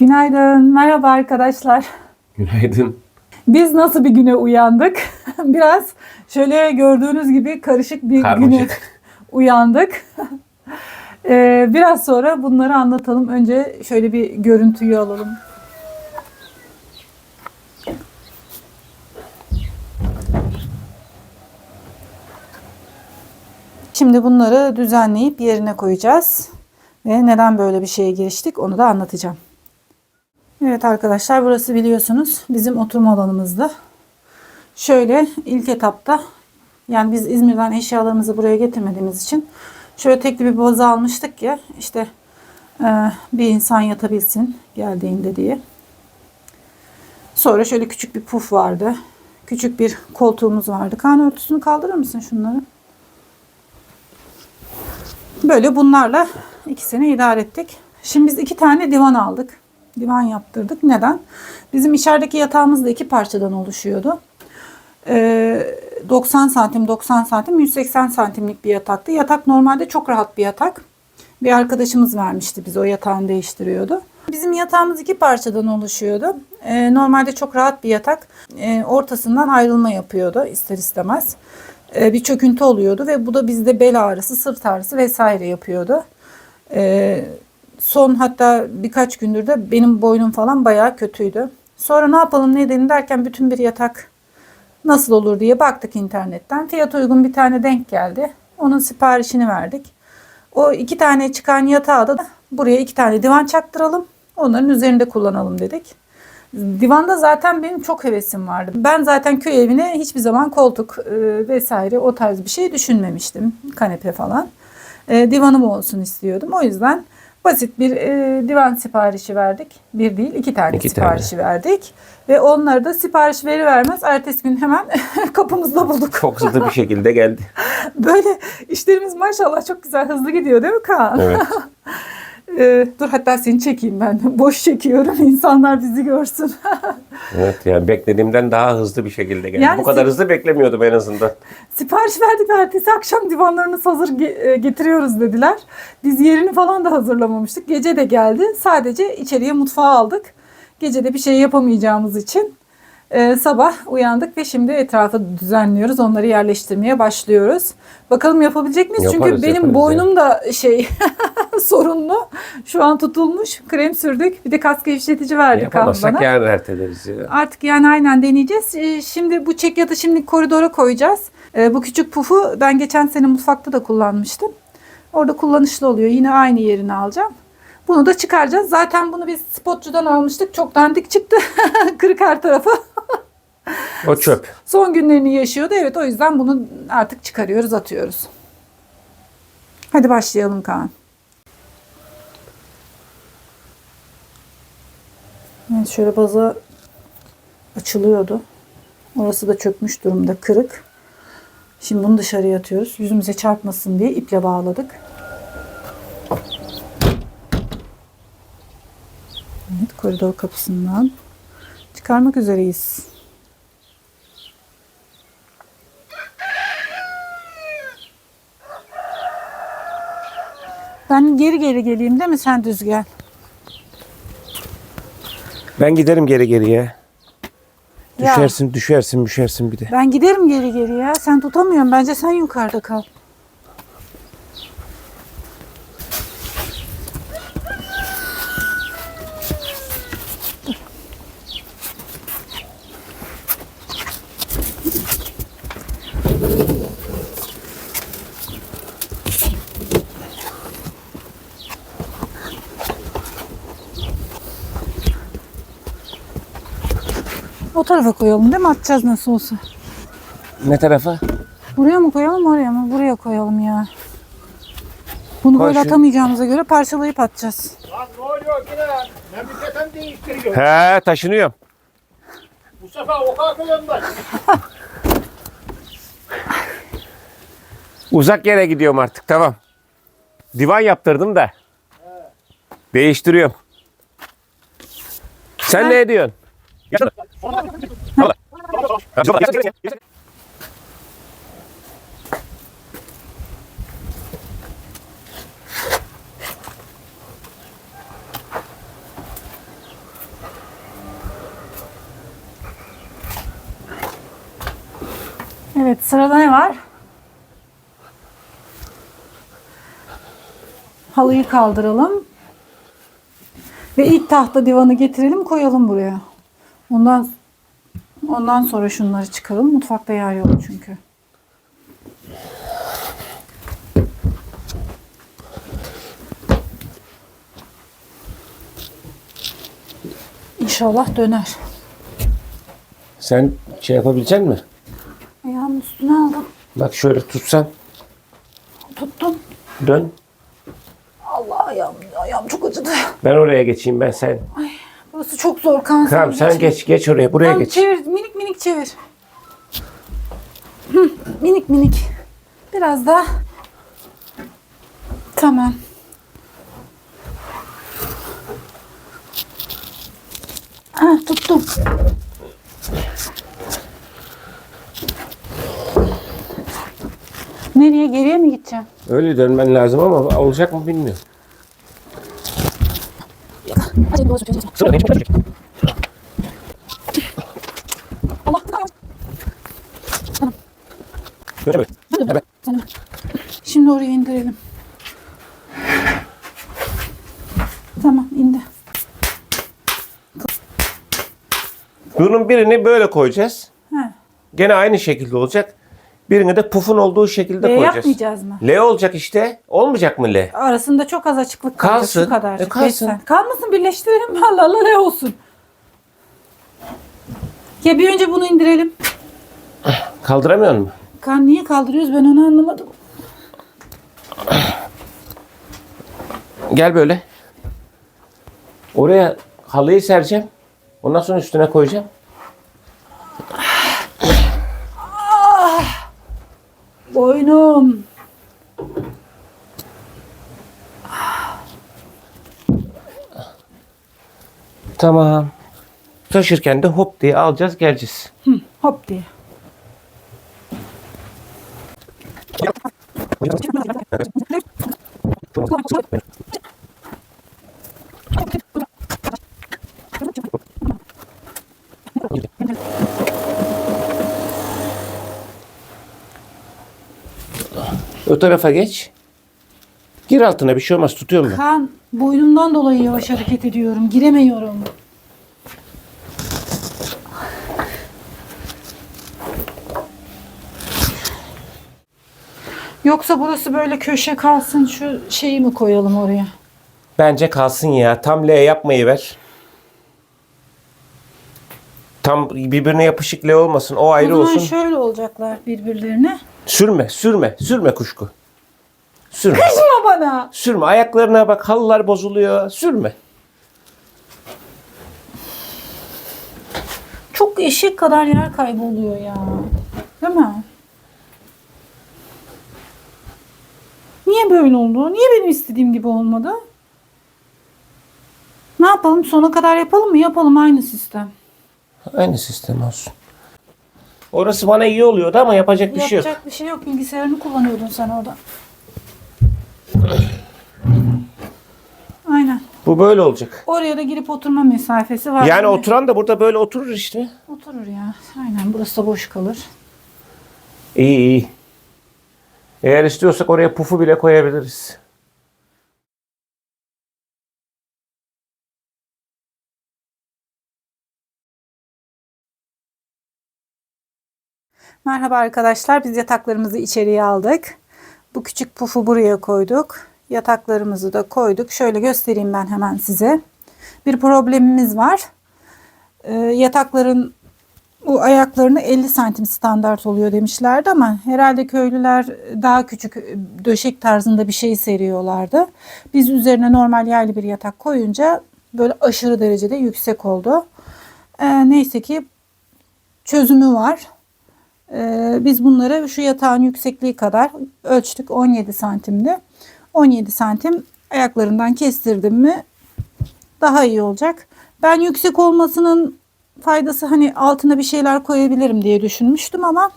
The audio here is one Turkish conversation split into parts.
Günaydın, merhaba arkadaşlar. Günaydın. Biz nasıl bir güne uyandık? Biraz şöyle gördüğünüz gibi karışık bir Karmaşık. güne uyandık. Ee, biraz sonra bunları anlatalım. Önce şöyle bir görüntüyü alalım. Şimdi bunları düzenleyip yerine koyacağız. Ve neden böyle bir şeye giriştik onu da anlatacağım. Evet arkadaşlar burası biliyorsunuz bizim oturma alanımızdı. Şöyle ilk etapta yani biz İzmir'den eşyalarımızı buraya getirmediğimiz için şöyle tekli bir boza almıştık ya işte e, bir insan yatabilsin geldiğinde diye. Sonra şöyle küçük bir puf vardı. Küçük bir koltuğumuz vardı. Kan örtüsünü kaldırır mısın şunları? Böyle bunlarla ikisini idare ettik. Şimdi biz iki tane divan aldık. Divan yaptırdık. Neden? Bizim içerideki yatağımız da iki parçadan oluşuyordu. Ee, 90 santim 90 santim 180 santimlik bir yataktı. Yatak normalde çok rahat bir yatak. Bir arkadaşımız vermişti bize o yatağını değiştiriyordu. Bizim yatağımız iki parçadan oluşuyordu. Ee, normalde çok rahat bir yatak. Ee, ortasından ayrılma yapıyordu ister istemez. Ee, bir çöküntü oluyordu ve bu da bizde bel ağrısı, sırt ağrısı vesaire yapıyordu. Ee, son hatta birkaç gündür de benim boynum falan bayağı kötüydü. Sonra ne yapalım ne edelim derken bütün bir yatak nasıl olur diye baktık internetten. Fiyat uygun bir tane denk geldi. Onun siparişini verdik. O iki tane çıkan yatağı da buraya iki tane divan çaktıralım. Onların üzerinde kullanalım dedik. Divanda zaten benim çok hevesim vardı. Ben zaten köy evine hiçbir zaman koltuk e, vesaire o tarz bir şey düşünmemiştim. Kanepe falan. E, divanım olsun istiyordum. O yüzden basit bir e, divan siparişi verdik. Bir değil iki tane İki siparişi verdik. Ve onları da sipariş veri vermez ertesi gün hemen kapımızda bulduk. Çok hızlı bir şekilde geldi. Böyle işlerimiz maşallah çok güzel hızlı gidiyor değil mi Kaan? Evet. Ee, dur hatta seni çekeyim ben. Boş çekiyorum insanlar bizi görsün. Evet yani beklediğimden daha hızlı bir şekilde geldi. Yani Bu kadar hızlı beklemiyordum en azından. Sipariş verdik ve ertesi akşam divanlarınız hazır ge- e, getiriyoruz dediler. Biz yerini falan da hazırlamamıştık. Gece de geldi. Sadece içeriye mutfağı aldık. Gece de bir şey yapamayacağımız için e, sabah uyandık ve şimdi etrafı düzenliyoruz. Onları yerleştirmeye başlıyoruz. Bakalım yapabilecek miyiz? Çünkü Yaparız, benim yaparız boynum da şey sorunlu. Şu an tutulmuş. Krem sürdük. Bir de kas gevşetici verdik Yapamazsak bana. yarın erteleriz ya. Artık yani aynen deneyeceğiz. Ee, Şimdi bu çek yatı şimdi koridora koyacağız. Ee, Bu küçük pufu ben geçen sene mutfakta da kullanmıştım. Orada kullanışlı oluyor. Yine aynı yerini alacağım. Bunu da çıkaracağız. Zaten bunu biz spotçudan almıştık. Çok dandik çıktı. Kırık her tarafı. O çöp. Son günlerini yaşıyordu. Evet o yüzden bunu artık çıkarıyoruz, atıyoruz. Hadi başlayalım Kaan. Evet şöyle baza açılıyordu. Orası da çökmüş durumda, kırık. Şimdi bunu dışarıya atıyoruz. Yüzümüze çarpmasın diye iple bağladık. Evet, koridor kapısından çıkarmak üzereyiz. Ben geri geri geleyim değil mi? Sen düz gel. Ben giderim geri geriye. Ya. Düşersin, düşersin, düşersin bir de. Ben giderim geri geri ya. Sen tutamıyorsun. Bence sen yukarıda kal. O tarafa koyalım değil mi? Atacağız nasıl olsa. Ne tarafa? Buraya mı koyalım oraya mı? Buraya koyalım ya. Bunu Koy böyle şu- atamayacağımıza göre parçalayıp atacağız. Lan ne oluyor yine? Memleketen değiştiriyor. He taşınıyorum. Bu sefer o kalkıyorum ben. Uzak yere gidiyorum artık tamam. Divan yaptırdım da. Değiştiriyorum. Sen ne ediyorsun? Evet sırada ne var? Halıyı kaldıralım. Ve ilk tahta divanı getirelim koyalım buraya. Ondan ondan sonra şunları çıkaralım. Mutfakta yer yok çünkü. İnşallah döner. Sen şey yapabilecek misin? Ayağımın üstüne aldım. Bak şöyle tutsan. Tuttum. Dön. Allah ayağım, ayağım çok acıdı. Ben oraya geçeyim ben sen. Burası çok zor kanser. Tamam sen geç geç oraya buraya Tamam, geç. çevir, minik minik çevir. Hı, minik minik. Biraz daha. Tamam. Ah, tuttum. Nereye? Geriye mi gideceğim? Öyle dönmen lazım ama olacak mı bilmiyorum. Allah. Şimdi oraya indirelim. Tamam indi. Bunun birini böyle koyacağız. He. Gene aynı şekilde olacak. Birini de pufun olduğu şekilde L koyacağız. yapmayacağız mı? L olacak işte. Olmayacak mı L? Arasında çok az açıklık kalacak. Kalsın. Şu kadar. E, kalsın. Kalmasın birleştirelim. Allah Allah ne olsun. Ya bir önce bunu indirelim. Kaldıramıyor musun? Kan niye kaldırıyoruz ben onu anlamadım. Gel böyle. Oraya halıyı sereceğim. Ondan sonra üstüne koyacağım. Boynum. Tamam. Taşırken de hop diye alacağız geleceğiz. Hop diye. O tarafa geç. Gir altına bir şey olmaz tutuyorum ben. Kan boynumdan dolayı yavaş hareket ediyorum. Giremiyorum. Yoksa burası böyle köşe kalsın şu şeyi mi koyalım oraya? Bence kalsın ya. Tam L yapmayı ver. Tam birbirine yapışık L olmasın. O O ayrı zaman olsun. şöyle olacaklar birbirlerine. Sürme, sürme, sürme kuşku. Sürme. Kızma bana. sürme. Ayaklarına bak halılar bozuluyor. Sürme. Çok eşek kadar yer kayboluyor ya. Değil mi? Niye böyle oldu? Niye benim istediğim gibi olmadı? Ne yapalım? Sona kadar yapalım mı? Yapalım aynı sistem. Aynı sistem olsun. Orası bana iyi oluyordu ama yapacak bir şey yok. Yapacak bir şey yok. Bilgisayarını kullanıyordun sen orada. Aynen. Bu böyle olacak. Oraya da girip oturma mesafesi var. Yani değil mi? oturan da burada böyle oturur işte. Oturur ya. Aynen. Burası da boş kalır. İyi iyi. Eğer istiyorsak oraya pufu bile koyabiliriz. Merhaba arkadaşlar. Biz yataklarımızı içeriye aldık. Bu küçük pufu buraya koyduk. Yataklarımızı da koyduk. Şöyle göstereyim ben hemen size. Bir problemimiz var. Ee, yatakların bu ayaklarını 50 santim standart oluyor demişlerdi ama herhalde köylüler daha küçük döşek tarzında bir şey seriyorlardı. Biz üzerine normal yerli bir yatak koyunca böyle aşırı derecede yüksek oldu. Ee, neyse ki çözümü var. Ee, biz bunları şu yatağın yüksekliği kadar ölçtük 17 santimdi. 17 santim ayaklarından kestirdim mi daha iyi olacak. Ben yüksek olmasının faydası hani altına bir şeyler koyabilirim diye düşünmüştüm ama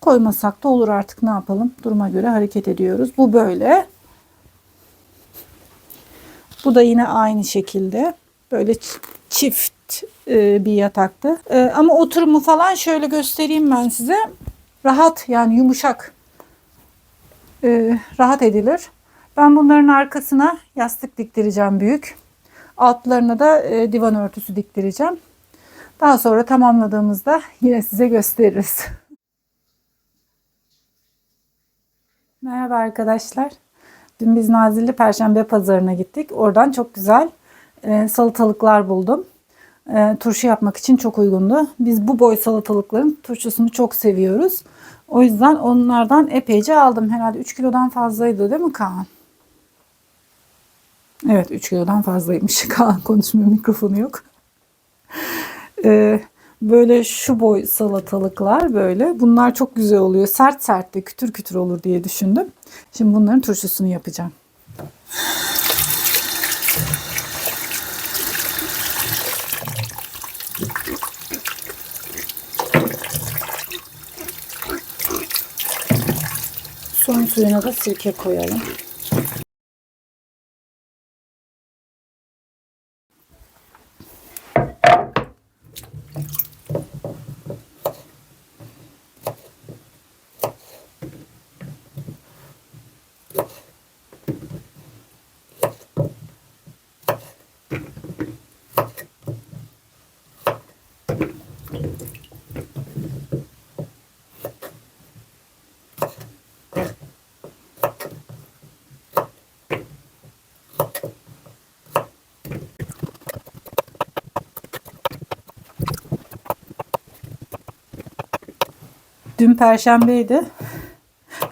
koymasak da olur artık ne yapalım. Duruma göre hareket ediyoruz. Bu böyle. Bu da yine aynı şekilde. Böyle çift e, bir yataktı. E, ama oturumu falan şöyle göstereyim ben size. rahat yani yumuşak e, rahat edilir. Ben bunların arkasına yastık diktireceğim büyük. Altlarına da e, divan örtüsü diktireceğim. Daha sonra tamamladığımızda yine size gösteririz. Merhaba arkadaşlar. Dün biz Nazilli Perşembe Pazarı'na gittik. Oradan çok güzel e, salatalıklar buldum. E, turşu yapmak için çok uygundu. Biz bu boy salatalıkların turşusunu çok seviyoruz. O yüzden onlardan epeyce aldım. Herhalde 3 kilodan fazlaydı değil mi Kaan? Evet 3 kilodan fazlaymış. Kaan konuşmuyor mikrofonu yok. Ee, böyle şu boy salatalıklar böyle. Bunlar çok güzel oluyor. Sert sert de kütür kütür olur diye düşündüm. Şimdi bunların turşusunu yapacağım. Son suyuna da sirke koyalım. Perşembeydi.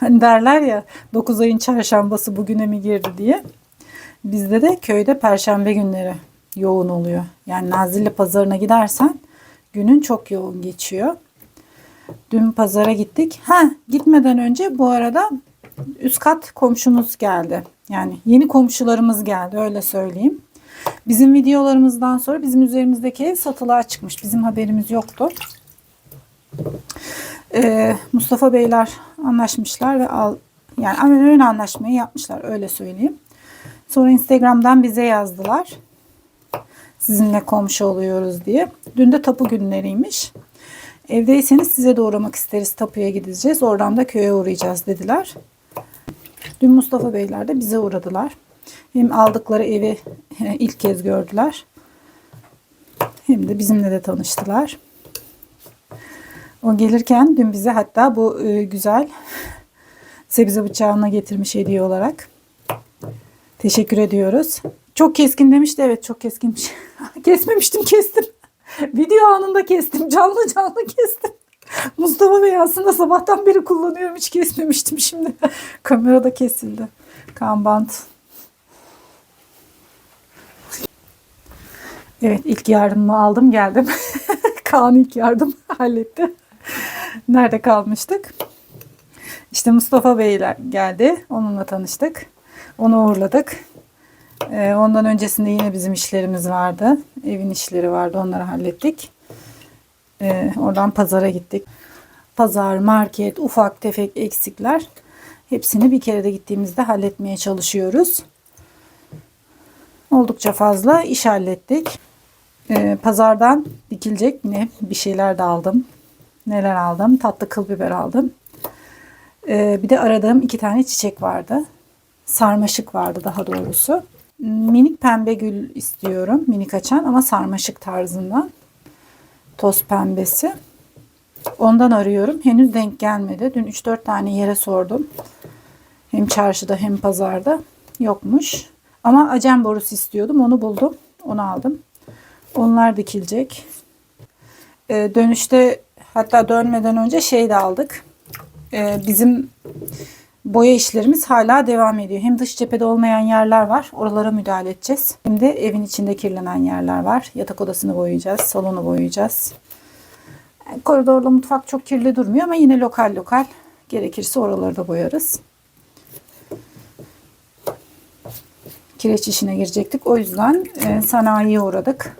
Hani derler ya 9 ayın çarşambası bugüne mi girdi diye. Bizde de köyde perşembe günleri yoğun oluyor. Yani Nazilli pazarına gidersen günün çok yoğun geçiyor. Dün pazara gittik. Ha gitmeden önce bu arada üst kat komşumuz geldi. Yani yeni komşularımız geldi öyle söyleyeyim. Bizim videolarımızdan sonra bizim üzerimizdeki ev satılığa çıkmış. Bizim haberimiz yoktu. Ee, Mustafa Beyler anlaşmışlar ve al yani ön anlaşmayı yapmışlar öyle söyleyeyim. Sonra Instagram'dan bize yazdılar. Sizinle komşu oluyoruz diye. Dün de tapu günleriymiş. Evdeyseniz size de uğramak isteriz. Tapuya gideceğiz. Oradan da köye uğrayacağız dediler. Dün Mustafa Beyler de bize uğradılar. Hem aldıkları evi ilk kez gördüler. Hem de bizimle de tanıştılar. O gelirken dün bize hatta bu e, güzel sebze bıçağına getirmiş hediye olarak. Teşekkür ediyoruz. Çok keskin demişti. Evet çok keskinmiş. Kesmemiştim kestim. Video anında kestim. Canlı canlı kestim. Mustafa Bey aslında sabahtan beri kullanıyorum. Hiç kesmemiştim şimdi. Kamerada kesildi. Kan bant. Evet ilk yardımımı aldım geldim. Kaan ilk yardım halletti. Nerede kalmıştık? İşte Mustafa Beyler geldi. Onunla tanıştık. Onu uğurladık. Ee, ondan öncesinde yine bizim işlerimiz vardı. Evin işleri vardı. Onları hallettik. Ee, oradan pazara gittik. Pazar, market, ufak tefek eksikler. Hepsini bir kere de gittiğimizde halletmeye çalışıyoruz. Oldukça fazla iş hallettik. Ee, pazardan dikilecek ne bir şeyler de aldım. Neler aldım? Tatlı kıl biber aldım. Ee, bir de aradığım iki tane çiçek vardı. Sarmaşık vardı daha doğrusu. Minik pembe gül istiyorum. Minik açan ama sarmaşık tarzından. Toz pembesi. Ondan arıyorum. Henüz denk gelmedi. Dün 3-4 tane yere sordum. Hem çarşıda hem pazarda. Yokmuş. Ama acem borusu istiyordum. Onu buldum. Onu aldım. Onlar dikilecek. Ee, dönüşte hatta dönmeden önce şey de aldık. Ee, bizim boya işlerimiz hala devam ediyor. Hem dış cephede olmayan yerler var. Oralara müdahale edeceğiz. Hem de evin içinde kirlenen yerler var. Yatak odasını boyayacağız. Salonu boyayacağız. Koridorla mutfak çok kirli durmuyor ama yine lokal lokal gerekirse oraları da boyarız. Kireç işine girecektik. O yüzden e, sanayiye uğradık.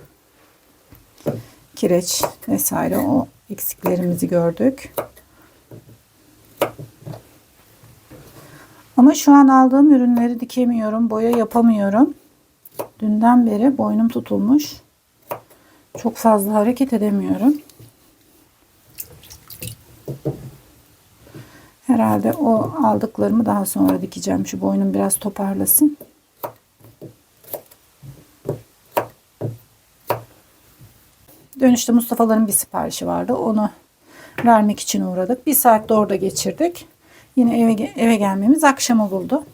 Kireç vesaire o eksiklerimizi gördük. Ama şu an aldığım ürünleri dikemiyorum. Boya yapamıyorum. Dünden beri boynum tutulmuş. Çok fazla hareket edemiyorum. Herhalde o aldıklarımı daha sonra dikeceğim. Şu boynum biraz toparlasın. Dönüşte Mustafa'ların bir siparişi vardı. Onu vermek için uğradık. Bir saat de orada geçirdik. Yine eve, eve gelmemiz akşamı buldu.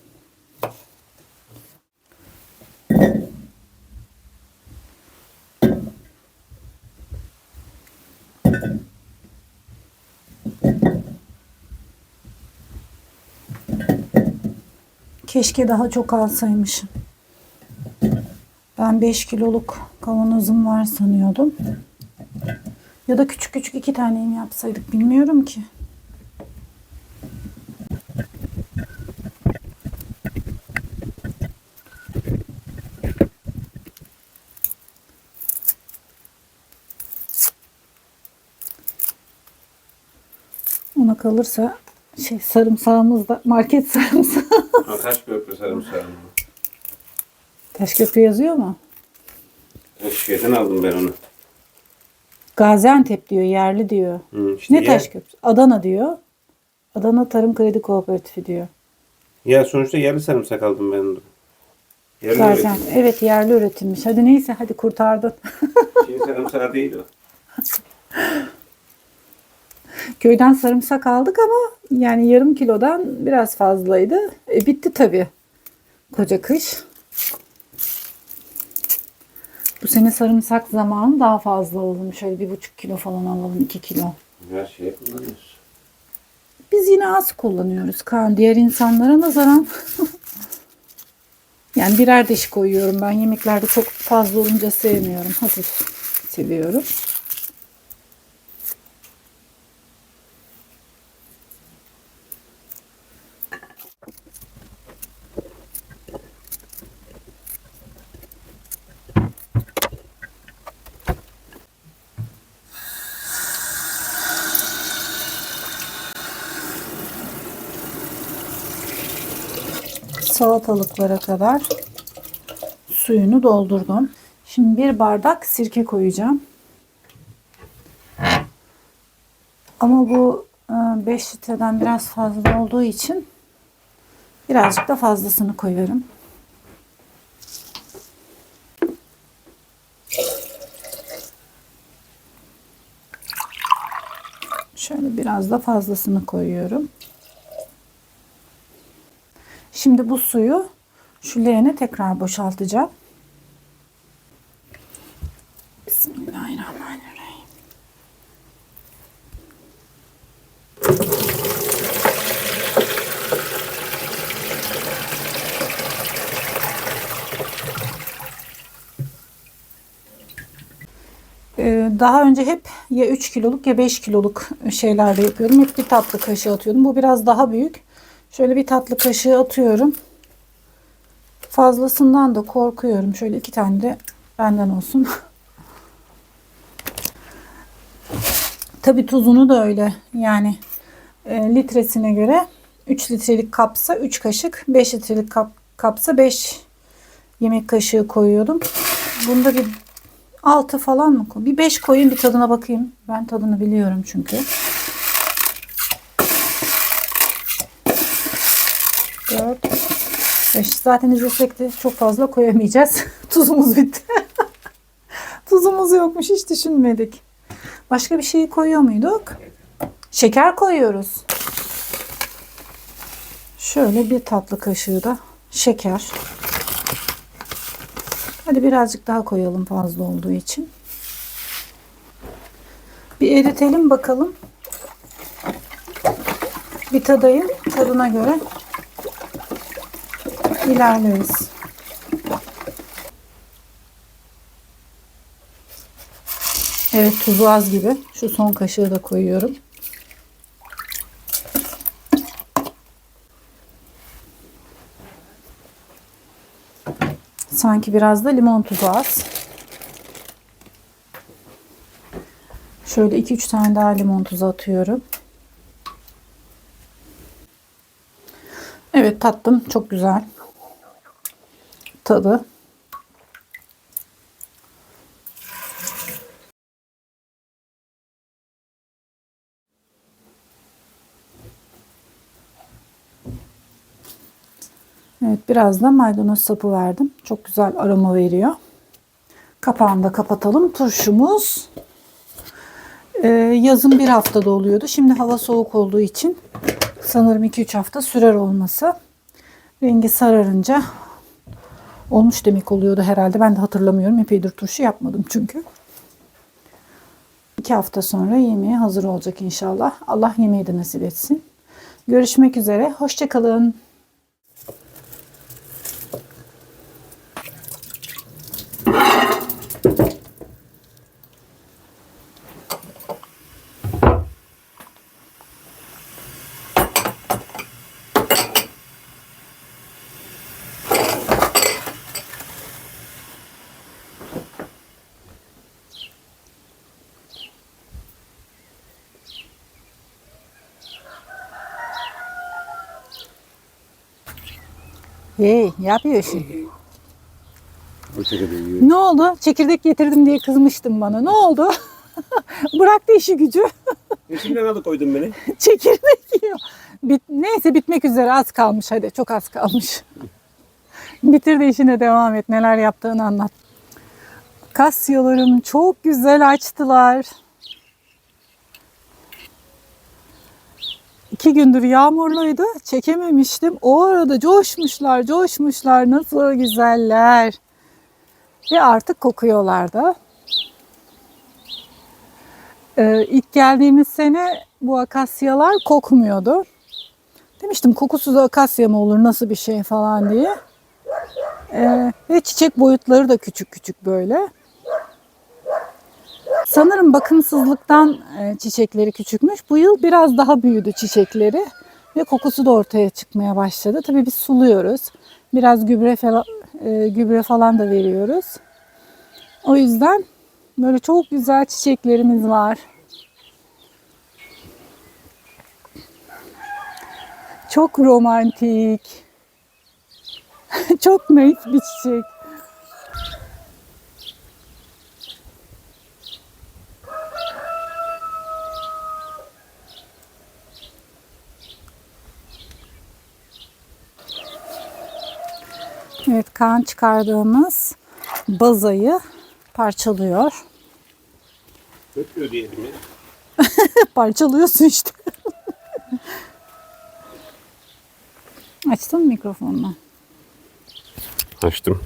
Keşke daha çok alsaymışım. Ben 5 kiloluk kavanozum var sanıyordum. Ya da küçük küçük iki tane mi yapsaydık bilmiyorum ki. Ona kalırsa şey sarımsağımız da market sarımsağı. Taş köprü sarımsağı. Taşköprü yazıyor mu? Şeyden aldım ben onu. Gaziantep diyor, yerli diyor. Hı, işte ne yer- Taşköprü? Adana diyor. Adana Tarım Kredi Kooperatifi diyor. Ya sonuçta yerli sarımsak aldım ben onu. Yerli üretim. Evet yerli üretilmiş. Hadi neyse hadi kurtardın. Çin sarımsağı değil o. Köyden sarımsak aldık ama yani yarım kilodan biraz fazlaydı. E, bitti tabii. Koca kış. Bu sene sarımsak zamanı daha fazla alalım. Şöyle bir buçuk kilo falan alalım. iki kilo. Her şeyi kullanıyoruz. Biz yine az kullanıyoruz Kaan. Diğer insanlara nazaran. yani birer diş koyuyorum ben. Yemeklerde çok fazla olunca sevmiyorum. Hafif seviyorum. Salatalıklara kadar suyunu doldurdum. Şimdi bir bardak sirke koyacağım. Ama bu 5 litreden biraz fazla olduğu için birazcık da fazlasını koyarım. Şöyle biraz da fazlasını koyuyorum. Şimdi bu suyu şu leğene tekrar boşaltacağım. Bismillahirrahmanirrahim. Ee, Daha önce hep ya 3 kiloluk ya 5 kiloluk şeylerde yapıyordum. Hep bir tatlı kaşığı atıyordum. Bu biraz daha büyük. Şöyle bir tatlı kaşığı atıyorum. Fazlasından da korkuyorum. Şöyle iki tane de benden olsun. Tabi tuzunu da öyle. Yani e, litresine göre 3 litrelik kapsa 3 kaşık, 5 litrelik kap, kapsa 5 yemek kaşığı koyuyordum. Bunda bir 6 falan mı? Bir 5 koyayım bir tadına bakayım. Ben tadını biliyorum çünkü. 4 5 zaten izlesek çok fazla koyamayacağız. Tuzumuz bitti. Tuzumuz yokmuş hiç düşünmedik. Başka bir şey koyuyor muyduk? Şeker koyuyoruz. Şöyle bir tatlı kaşığı da şeker. Hadi birazcık daha koyalım fazla olduğu için. Bir eritelim bakalım. Bir tadayım. Tadına göre ilerleriz. Evet tuzu az gibi. Şu son kaşığı da koyuyorum. Sanki biraz da limon tuzu az. Şöyle 2-3 tane daha limon tuzu atıyorum. Evet tattım. Çok güzel. Tadı. Evet biraz da maydanoz sapı verdim. Çok güzel aroma veriyor. Kapağını da kapatalım. Turşumuz e, yazın bir haftada oluyordu. Şimdi hava soğuk olduğu için sanırım 2-3 hafta sürer olması. Rengi sararınca olmuş demek oluyordu herhalde. Ben de hatırlamıyorum. Epeydir turşu yapmadım çünkü. İki hafta sonra yemeğe hazır olacak inşallah. Allah yemeği de nasip etsin. Görüşmek üzere. Hoşçakalın. Hey, ne yapıyorsun? Ne oldu? Çekirdek getirdim diye kızmıştın bana. Ne oldu? Bıraktı işi gücü. Şimdiden alıp koydun beni. Çekirdek yiyor. Bit Neyse bitmek üzere az kalmış hadi. Çok az kalmış. Bitir de işine devam et. Neler yaptığını anlat. Kasyalarım çok güzel açtılar. İki gündür yağmurluydu. Çekememiştim. O arada coşmuşlar, coşmuşlar. Nasıl güzeller. Ve artık kokuyorlar da. Ee, ilk geldiğimiz sene bu akasyalar kokmuyordu. Demiştim kokusuz akasya mı olur nasıl bir şey falan diye. Ee, ve çiçek boyutları da küçük küçük böyle. Sanırım bakımsızlıktan e, çiçekleri küçükmüş. Bu yıl biraz daha büyüdü çiçekleri ve kokusu da ortaya çıkmaya başladı. Tabii biz suluyoruz. Biraz gübre falan, e, gübre falan da veriyoruz. O yüzden böyle çok güzel çiçeklerimiz var. Çok romantik. çok naif bir çiçek. Evet, kan çıkardığımız bazayı parçalıyor. Öpüyor diyelim ya. Parçalıyorsun işte. Açtın mı mikrofonunu? Açtım.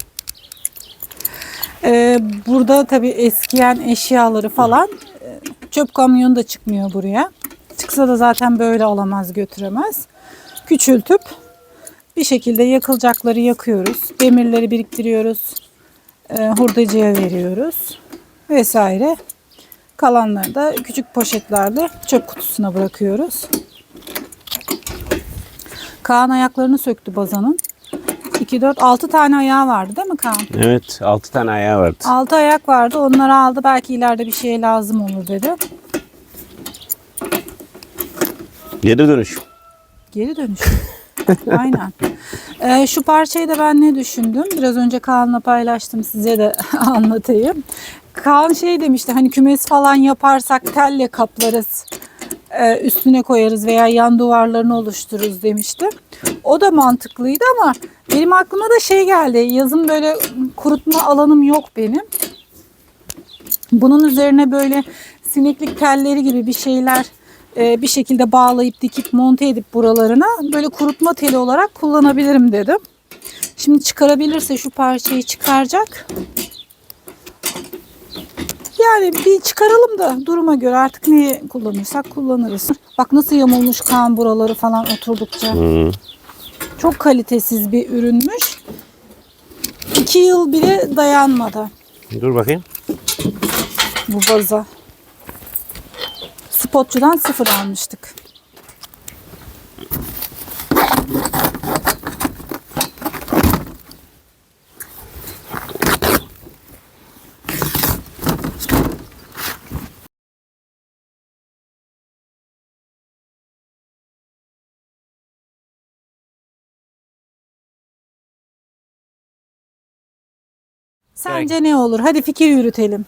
Ee, burada tabii eskiyen eşyaları falan e, çöp kamyonu da çıkmıyor buraya. Çıksa da zaten böyle alamaz götüremez. Küçültüp bir şekilde yakılacakları yakıyoruz. Demirleri biriktiriyoruz. E, hurdacıya veriyoruz. Vesaire. Kalanları da küçük poşetlerde çöp kutusuna bırakıyoruz. Kaan ayaklarını söktü bazanın. 2, 4, 6 tane ayağı vardı değil mi Kaan? Evet 6 tane ayağı vardı. 6 ayak vardı. Onları aldı. Belki ileride bir şeye lazım olur dedi. Geri dönüş. Geri dönüş. Aynen. Ee, şu parçayı da ben ne düşündüm? Biraz önce Kaan'la paylaştım. Size de anlatayım. Kaan şey demişti hani kümes falan yaparsak telle kaplarız. Ee, üstüne koyarız veya yan duvarlarını oluştururuz demişti. O da mantıklıydı ama benim aklıma da şey geldi. Yazın böyle kurutma alanım yok benim. Bunun üzerine böyle sineklik telleri gibi bir şeyler e, bir şekilde bağlayıp dikip monte edip buralarına böyle kurutma teli olarak kullanabilirim dedim. Şimdi çıkarabilirse şu parçayı çıkaracak. Yani bir çıkaralım da duruma göre artık neyi kullanırsak kullanırız. Bak nasıl yamulmuş kan buraları falan oturdukça. Hı. Çok kalitesiz bir ürünmüş. İki yıl bile dayanmadı Dur bakayım. bu baza. Spotçudan sıfır almıştık. Sence ne olur? Hadi fikir yürütelim.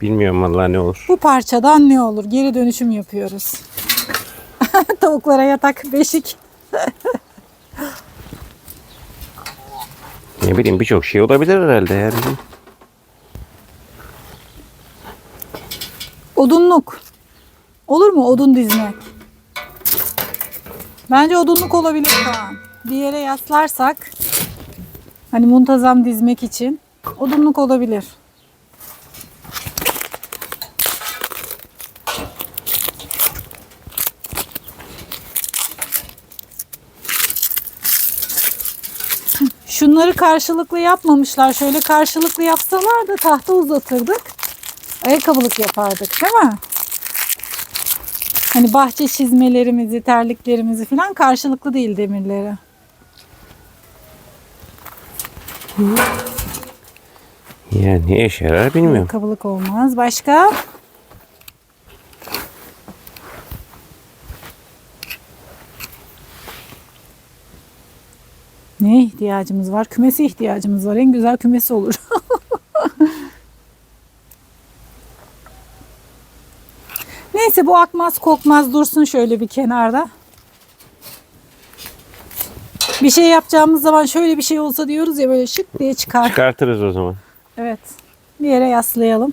Bilmiyorum vallahi ne olur. Bu parçadan ne olur? Geri dönüşüm yapıyoruz. Tavuklara yatak, beşik. Ne bileyim birçok şey olabilir herhalde yani. Odunluk. Olur mu odun dizmek? Bence odunluk olabilir Kaan. Bir yere yaslarsak hani muntazam dizmek için odunluk olabilir. Şunları karşılıklı yapmamışlar. Şöyle karşılıklı yapsalar da tahta uzatırdık. Ayakkabılık yapardık değil mi? Hani bahçe çizmelerimizi, terliklerimizi falan karşılıklı değil demirleri. Ya ne işe yarar bilmiyorum. Ayakkabılık olmaz. Başka? İhtiyacımız var? Kümese ihtiyacımız var. En güzel kümesi olur. Neyse bu akmaz kokmaz dursun şöyle bir kenarda. Bir şey yapacağımız zaman şöyle bir şey olsa diyoruz ya böyle şık diye çıkar. Çıkartırız o zaman. Evet. Bir yere yaslayalım.